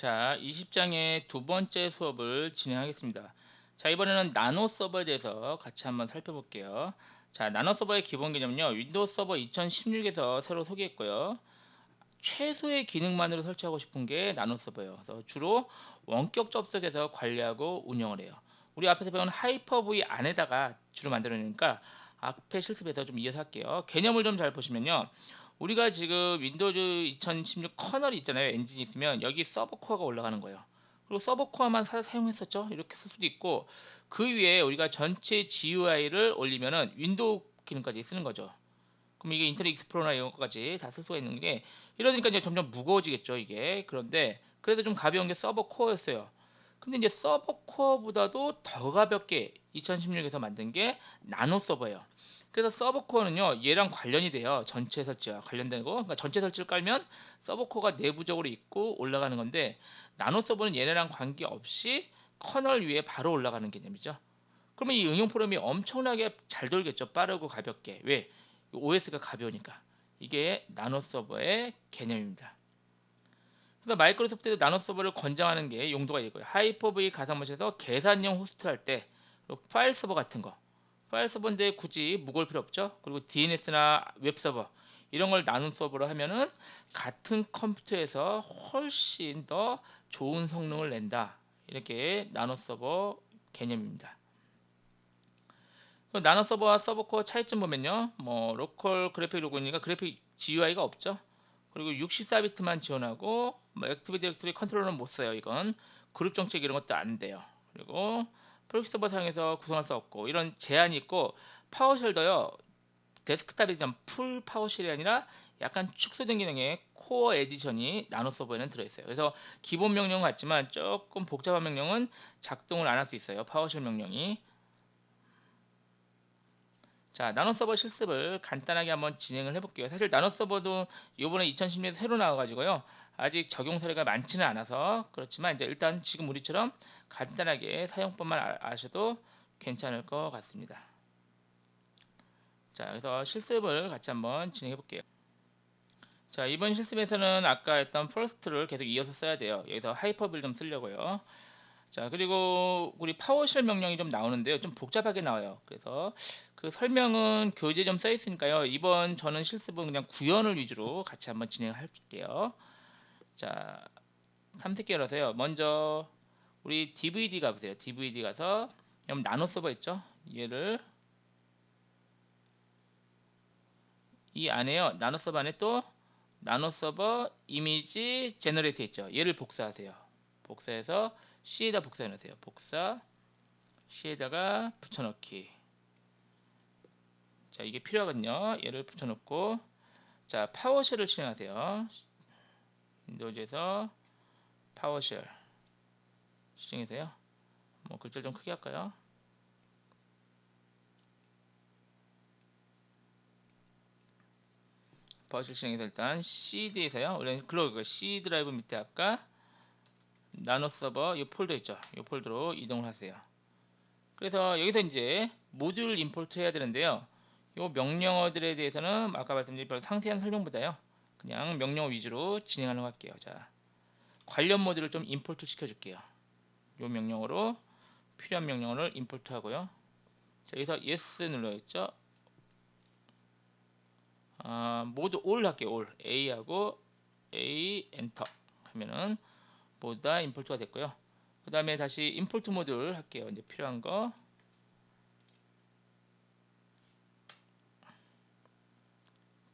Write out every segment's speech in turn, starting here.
자, 20장의 두 번째 수업을 진행하겠습니다. 자, 이번에는 나노 서버에 대해서 같이 한번 살펴볼게요. 자, 나노 서버의 기본 개념은요. 윈도우 서버 2016에서 새로 소개했고요. 최소의 기능만으로 설치하고 싶은 게 나노 서버예요. 그래서 주로 원격 접속해서 관리하고 운영을 해요. 우리 앞에서 배운 하이퍼V 안에다가 주로 만들어내니까 앞에 실습에서 좀 이어서 할게요. 개념을 좀 잘 보시면요. 우리가 지금 윈도우즈 2016 커널이 있잖아요. 엔진이 있으면 여기 서버 코어가 올라가는 거예요. 그리고 서버 코어만 사, 용했었죠 이렇게 쓸 수도 있고 그 위에 우리가 전체 GUI를 올리면은 윈도우 기능까지 쓰는 거죠. 그럼 이게 인터넷 익스플로러나 이런 것까지 다 쓸 수가 있는 게 이러니까 이제 점점 무거워지겠죠 이게 그런데 그래서 좀 가벼운 게 서버 코어였어요. 근데 이제 서버 코어보다도 더 가볍게 2016에서 만든 게 나노 서버예요. 그래서 서버 코어는요 얘랑 관련이 돼요. 전체 설치와 관련된 거 그러니까 전체 설치를 깔면 서버 코어가 내부적으로 있고 올라가는 건데 나노 서버는 얘네랑 관계없이 커널 위에 바로 올라가는 개념이죠. 그러면 이 응용 프로그램이 엄청나게 잘 돌겠죠. 빠르고 가볍게. 왜? OS가 가벼우니까. 이게 나노 서버의 개념입니다. 그래서 마이크로소프트도 나노 서버를 권장하는 게 용도가 이거예요. 하이퍼V 가상머신에서 계산용 호스트 할 때 파일 서버 같은 거 파일 서버인데 굳이 무거울 필요 없죠. 그리고 DNS나 웹 서버 이런 걸 나눈 서버로 하면은 같은 컴퓨터에서 훨씬 더 좋은 성능을 낸다. 이렇게 나노 서버 개념입니다. 나노 서버와 서버 코어 차이점 보면요. 뭐 로컬 그래픽 로그인이니까 그래픽 GUI가 없죠. 그리고 64비트만 지원하고 뭐 액티브 디렉토리 컨트롤러는 못 써요. 이건 그룹 정책 이런 것도 안 돼요. 그리고 프로키 서버 사용해서 구성할 수 없고 이런 제한이 있고 파워쉘도요 데스크탑이지만 풀 파워쉘이 아니라 약간 축소된 기능의 코어 에디션이 나노 서버에는 들어있어요. 그래서 기본 명령 같지만 조금 복잡한 명령은 작동을 안 할 수 있어요. 파워쉘 명령이. 자, 나노 서버 실습을 간단하게 한번 진행을 해볼게요. 사실 나노 서버도 이번에 2010년에 새로 나와가지고요. 아직 적용 사례가 많지는 않아서 그렇지만 이제 일단 지금 우리처럼 간단하게 사용법만 아셔도 괜찮을 것 같습니다. 자, 그래서 실습을 같이 한번 진행해 볼게요. 자, 이번 실습에서는 아까 했던 퍼스트를 계속 이어서 써야 돼요. 여기서 하이퍼빌 좀 쓰려고요. 자, 그리고 우리 파워쉘 명령이 좀 나오는데요. 좀 복잡하게 나와요. 그래서 그 설명은 교재 좀써 있으니까요. 이번 저는 실습은 그냥 구현을 위주로 같이 한번 진행할게요. 자, 탐색기 열어서요. 먼저 우리 DVD 가보세요. DVD 가서 여러분 나노 서버 있죠? 얘를 이 안에요. 나노 서버 안에 또 나노 서버 이미지 제너레이터 있죠. 얘를 복사하세요. 복사해서 C에다 복사해 놓으세요. 복사 C에다가 붙여넣기. 자, 이게 필요하거든요. 얘를 붙여놓고 자, 파워쉘을 실행하세요. 윈도우즈에서 파워쉘 실행해서요. 뭐 글자를 좀 크게 할까요? 파워쉘 실행해서 일단 CD에서요. 우리는 글로그 C 드라이브 밑에 아까 나노 서버 이 폴더 있죠. 이 폴더로 이동을 하세요. 그래서 여기서 이제 모듈 임포트 해야 되는데요. 이 명령어들에 대해서는 아까 말씀드린 별 상세한 설명보다요. 그냥 명령어 위주로 진행하는 거 할게요. 자, 관련 모듈을 좀 임포트 시켜줄게요. 이 명령어로 필요한 명령어를 임포트 하고요. 자, 여기서 yes 눌러있죠. 아, 모두 all 할게요. all. A하고 A 엔터 하면은 모두 다 임포트가 됐고요. 그 다음에 다시 임포트 모듈 할게요. 이제 필요한 거.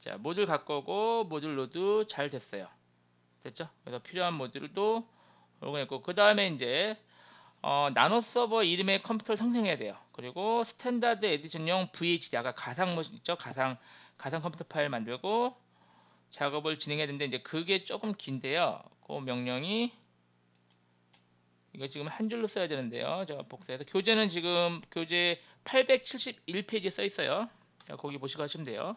자, 모듈 갖고 오고 모듈 로드 잘 됐어요. 됐죠? 그래서 필요한 모듈도 올고했고 그 다음에 이제 어, 나노 서버 이름의 컴퓨터를 생성해야 돼요. 그리고 스탠다드 에디션용 VHD 아까 가상 뭐 있죠? 가상 가상 컴퓨터 파일 만들고 작업을 진행해야 되는데 이제 그게 조금 긴데요. 그 명령이 이거 지금 한 줄로 써야 되는데요. 제가 복사해서 교재는 지금 교재 871페이지에 써 있어요. 거기 보시고 하시면 돼요.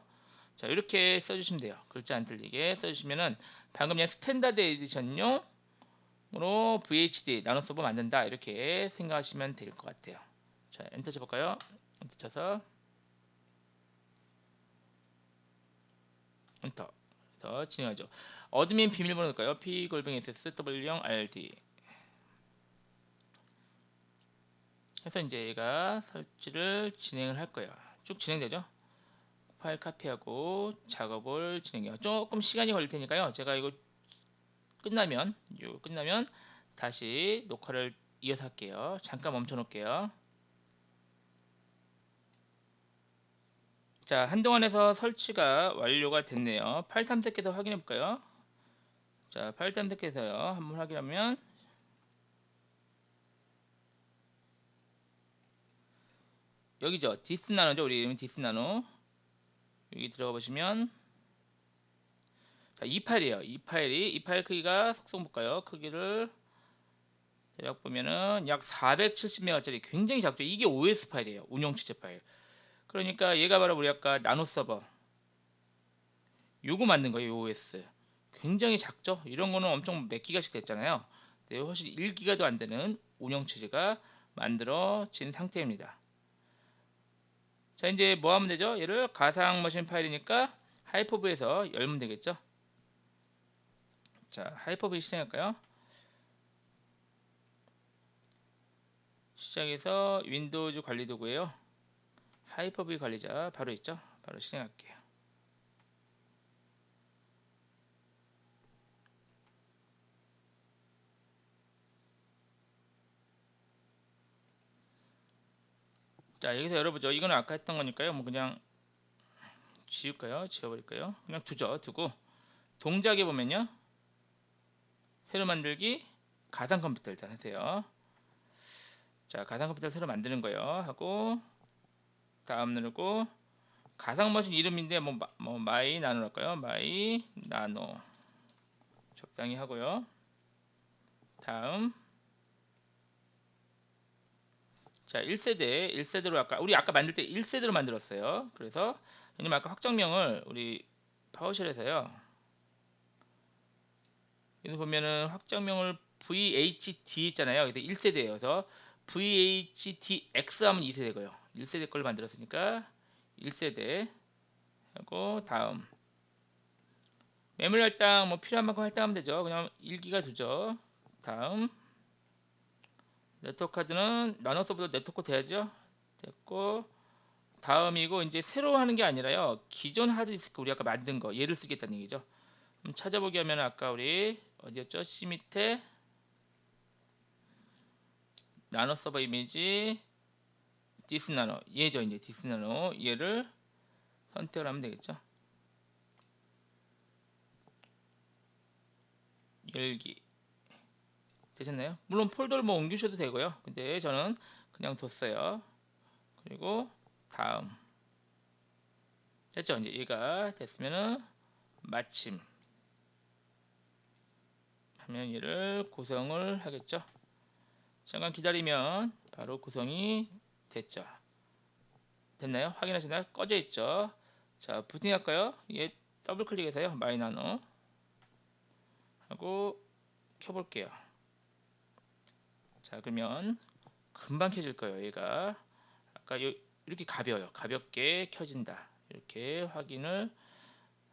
자 이렇게 써주시면 돼요 글자 안 틀리게 써주시면은 방금 그냥 스탠다드 에디션용 으로 VHD 나노 서버 만든다 이렇게 생각하시면 될 것 같아요 자 엔터 쳐볼까요 엔터 쳐서 엔터 더 진행하죠 어드민 비밀번호 넣을까요? p 골뱅이 ss w0 rd 해서 이제 얘가 설치를 진행을 할 거예요. 쭉 진행되죠? 파일 카피하고 작업을 진행해요. 조금 시간이 걸릴 테니까요. 제가 이거 끝나면 이거 끝나면 다시 녹화를 이어서 할게요. 잠깐 멈춰 놓을게요. 자, 한동안에서 설치가 완료가 됐네요. 파일 탐색해서 확인해 볼까요? 자, 파일 탐색해서요. 한번 확인하면 여기죠. 디스 나노죠. 우리 이름이 디스 나노. 여기 들어가 보시면 자, 이 파일이에요. 이 파일이 이 파일 크기가 속성 볼까요? 크기를 대략 보면은 약 470메가짜리 굉장히 작죠. 이게 OS 파일이에요. 운영 체제 파일. 그러니까 얘가 바로 우리 아까 나노 서버 요거 만든 거예요. OS. 굉장히 작죠. 이런 거는 엄청 몇 기가씩 됐잖아요. 네, 훨씬 1기가도 안 되는 운영 체제가 만들어진 상태입니다. 자 이제 뭐 하면 되죠? 얘를 가상 머신 파일이니까 하이퍼브에서 열면 되겠죠? 자 하이퍼브 실행할까요? 시작해서 윈도우즈 관리 도구예요. 하이퍼브 관리자 바로 있죠? 바로 실행할게요. 자 여기서 열어보죠 이거는 아까 했던 거니까요 뭐 그냥 지울까요 지워버릴까요 그냥 두죠 두고 동작에 보면요 새로 만들기 가상 컴퓨터 일단 하세요. 자 가상 컴퓨터 새로 만드는 거예요. 하고 다음 누르고 가상 머신 이름인데 뭐, 뭐 마이 나노 할까요? 마이 나노. 적당히 하고요. 다음. 자 1세대 1세대로 아까 우리 아까 만들 때 1세대로 만들었어요. 그래서 왜냐면 아까 확정명을 우리 파워쉘에서요 여기 보면은 확정명을 VHD 있잖아요. 그래서 1세대여서 VHDX 하면 2세대고요. 1세대 걸 만들었으니까 1세대. 하고 다음. 메모리 할당 뭐 필요한 만큼 할당하면 되죠. 그냥 1기가 두죠. 다음. 네트워크 카드는 서버도 네트워크 돼야죠. 됐고 다음이고 이제 새로 하는 게 아니라요. 기존 하드디스크 우리 아까 만든 거 얘를 쓰겠다는 얘기죠. 음, 찾아보기 하면 아까 우리 어디였죠? C 밑에 나노 서버 이미지 디스 나노 얘죠 이제 디스 나노 얘를 선택을 하면 되겠죠. 열기 되셨나요? 물론 폴더를 뭐 옮기셔도 되고요. 근데 저는 그냥 뒀어요. 그리고 다음 됐죠? 이제 얘가 됐으면은 마침 하면 얘를 구성을 하겠죠. 잠깐 기다리면 바로 구성이 됐죠. 됐나요? 확인하시나요? 꺼져 있죠. 자, 부팅 할까요? 얘 더블 클릭해서요. 마이나노 하고 켜볼게요. 자 그러면 금방 켜질 거예요 얘가 아까 요, 이렇게 가벼워요 가볍게 켜진다 이렇게 확인을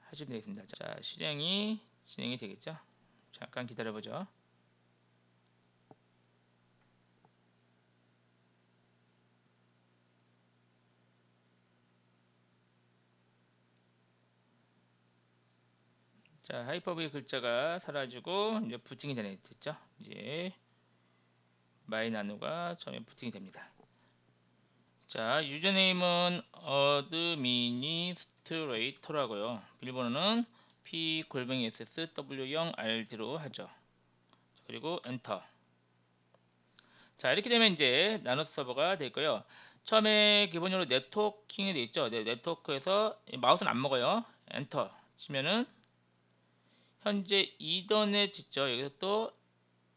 하시면 되겠습니다 자 실행이 진행이 되겠죠 잠깐 기다려 보죠 자 하이퍼브의 글자가 사라지고 이제 부팅이 되네 됐죠 이제 마이 나누가 처음에 부팅이 됩니다. 자, 유저네임은 어드미니스트레이터라고요. 비밀번호는 p 골뱅이 ssw0rd로 하죠. 그리고 엔터. 자, 이렇게 되면 이제 나노 서버가 되고요. 처음에 기본적으로 네트워킹이 되어 있죠. 네, 네트워크에서 마우스는 안 먹어요. 엔터 치면은 현재 이더넷 있죠. 여기서 또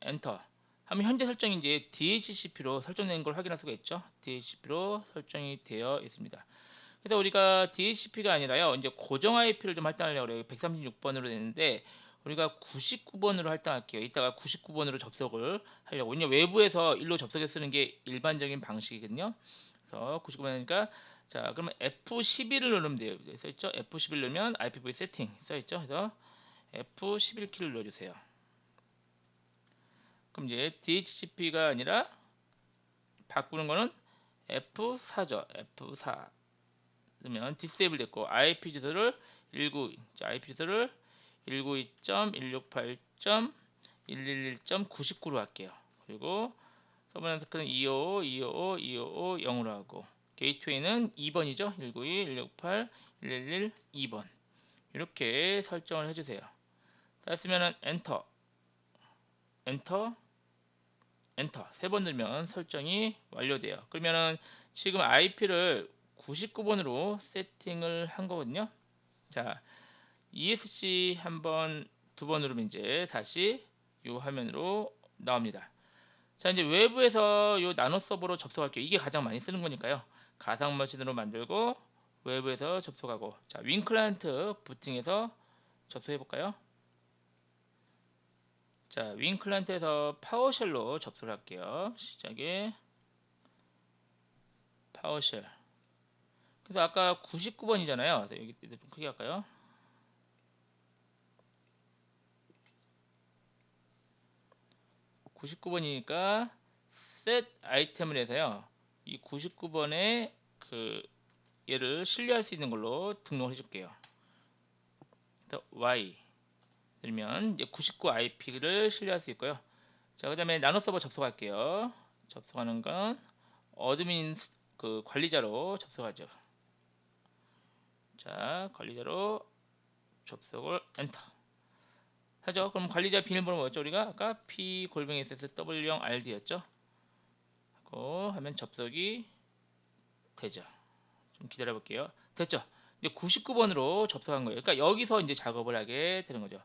엔터. 하면 현재 설정이 이제 DHCP로 설정된 걸 확인할 수가 있죠. DHCP로 설정이 되어 있습니다. 그래서 우리가 DHCP가 아니라요. 이제 고정 IP를 좀 할당하려고 그래요. 136번으로 되는데 우리가 99번으로 할당할게요. 이따가 99번으로 접속을 하려고. 왜냐 외부에서 일로 접속해 쓰는 게 일반적인 방식이거든요. 그래서 99번이니까 자, 그러면 F11을 누르면 돼요. 써 있죠? F11 누르면 IPv 세팅 써 있죠? 그래서 F11 키를 눌러 주세요. 그럼 이제 DHCP가 아니라 바꾸는 거는 F4죠. F4 그러면 disable 됐고 IP 주소를 19 자, IP 주소를 192.168.111.99로 할게요. 그리고 서버 네트워크는 255, 255, 255, 0으로 하고 게이트웨이는 2번이죠. 192, 168, 111, 2번 이렇게 설정을 해주세요. 다 했으면은 엔터 엔터 엔터 세 번 누르면 설정이 완료돼요. 그러면은 지금 IP를 99번으로 세팅을 한 거거든요. 자, ESC 한번 두번 누르면 이제 다시 이 화면으로 나옵니다. 자, 이제 외부에서 이 나노 서버로 접속할게요. 이게 가장 많이 쓰는 거니까요. 가상 머신으로 만들고 외부에서 접속하고 자, 윈 클라이언트 부팅해서 접속해 볼까요? 자, 윈 클라이언트에서 파워쉘로 접속을 할게요. 시작에 파워쉘 그래서 아까 99번이잖아요. 여기 좀 크게 할까요? (99번이니까) 셋 아이템을 해서요. 이 99번에 그 얘를 신뢰할 수 있는 걸로 등록을 해줄게요. y 그러면 이제 99 IP를 신뢰할 수 있고요. 자 그 다음에 나노 서버 접속할게요. 접속하는 건 어드민 그 관리자로 접속하죠 자 관리자로 접속을 엔터. 하죠. 그럼 관리자 비밀번호 뭐였죠 우리가? 아까 p 골뱅이 ss w0 rd였죠? 하고 하면 접속이 되죠. 좀 기다려 볼게요. 됐죠? 이제 99번으로 접속한 거예요. 그러니까 여기서 이제 작업을 하게 되는 거죠.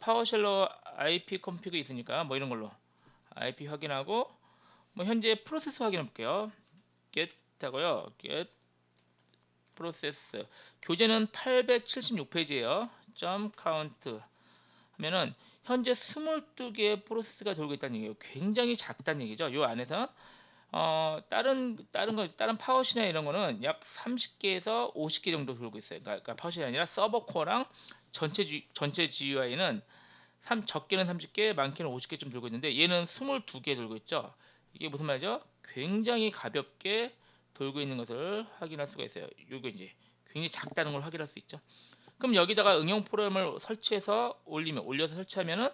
파워쉘로 IP 컴피그 있으니까 뭐 이런 걸로 IP 확인하고 뭐 현재 프로세스 확인해 볼게요. Get 하고요. Get 프로세스 교재는 876페이지예요. 점 카운트 하면은 현재 22개의 프로세스가 돌고 있다는 얘기예요. 굉장히 작다는 얘기죠. 요 안에서 어, 다른 다른 거 다른 파워시나 이런 거는 약 30개에서 50개 정도 돌고 있어요. 그러니까, 그러니까 파워시 아니라 서버 코어랑 전체 G, 전체 GUI는 3, 적게는 30개, 많게는 50개쯤 돌고 있는데 얘는 22개 돌고 있죠. 이게 무슨 말이죠? 굉장히 가볍게 돌고 있는 것을 확인할 수가 있어요. 이거 이제 굉장히 작다는 걸 확인할 수 있죠. 그럼 여기다가 응용 프로그램을 설치해서 올리면 올려서 설치하면은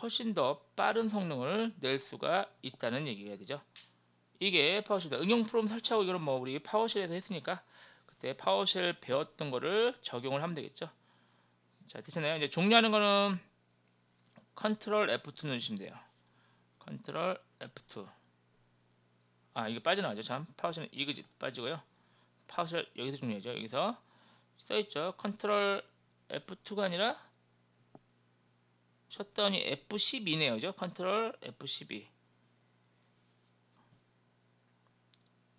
훨씬 더 빠른 성능을 낼 수가 있다는 얘기가 되죠. 이게 파워쉘 응용 프로그램 설치하고 이거는 뭐 우리 파워쉘에서 했으니까 그때 파워쉘 배웠던 거를 적용을 하면 되겠죠. 자, 됐잖아요. 이제 종료하는 거는 컨트롤 F2 누르시면 돼요. 컨트롤 F2. 아 이게 빠져나가죠. 참 파워쉘 이거 빠지고요. 파워쉘 여기서 중요하죠. 여기서 써있죠. 컨트롤 F2가 아니라 셧다운이 F12네요. 죠? 컨트롤 F12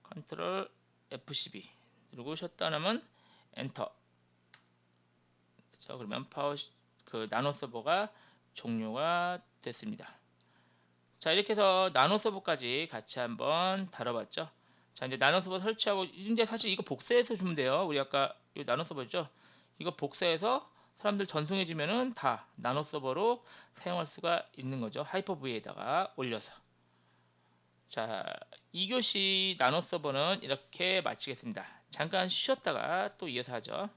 컨트롤 F12 그리고 셧다운하면 엔터. 자 그러면 파워 그 나노 서버가 종료가 됐습니다 자 이렇게 해서 나노 서버까지 같이 한번 다뤄봤죠. 자 이제 나노 서버 설치하고 이제 사실 이거 복사해서 주면 돼요. 우리 아까 이 나노 서버죠? 이거 복사해서 사람들 전송해 주면은 다 나노 서버로 사용할 수가 있는 거죠. 하이퍼V에다가 올려서. 자 2교시 나노 서버는 이렇게 마치겠습니다. 잠깐 쉬었다가 또 이어서 하죠